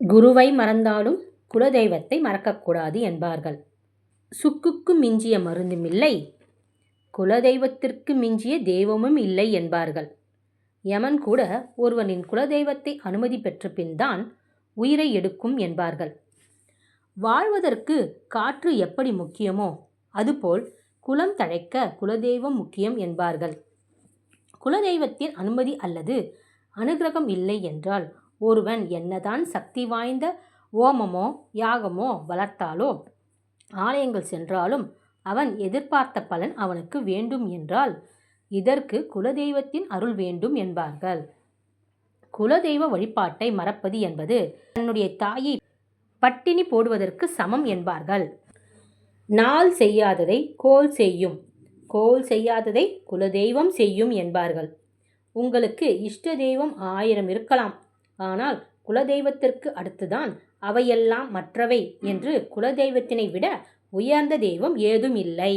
குருவை மறந்தாலும் குலதெய்வத்தை மறக்கக்கூடாது என்பார்கள். சுக்குக்கு மிஞ்சிய மருந்தும் இல்லை குலதெய்வத்திற்கு மிஞ்சிய தெய்வமும் இல்லை என்பார்கள். யமன் கூட ஒருவனின் குலதெய்வத்தை அனுமதி பெற்ற பின்தான் உயிரை எடுக்கும் என்பார்கள். வாழ்வதற்கு காற்று எப்படி முக்கியமோ அதுபோல் குலம் தழைக்க குலதெய்வம் முக்கியம் என்பார்கள். குலதெய்வத்தின் அனுமதி அல்லது அனுகிரகம் இல்லை என்றால் ஒருவன் என்னதான் சக்தி வாய்ந்த ஓமமோ யாகமோ வளர்த்தாலோ ஆலயங்கள் சென்றாலும் அவன் எதிர்பார்த்த பலன் அவனுக்கு வேண்டும் என்றால் இதற்கு குலதெய்வத்தின் அருள் வேண்டும் என்பார்கள். குலதெய்வ வழிபாட்டை மறப்பது என்பது தன்னுடைய தாயை பட்டினி போடுவதற்கு சமம் என்பார்கள். நாள் செய்யாததை கோல் செய்யும். கோல் செய்யாததை குலதெய்வம் செய்யும் என்பார்கள். உங்களுக்கு இஷ்ட தெய்வம் ஆயிரம் இருக்கலாம். ஆனால் குலதெய்வத்திற்கு அடுத்துதான் அவையெல்லாம் மற்றவை என்று குலதெய்வத்தினை விட உயர்ந்த தெய்வம் ஏதும் இல்லை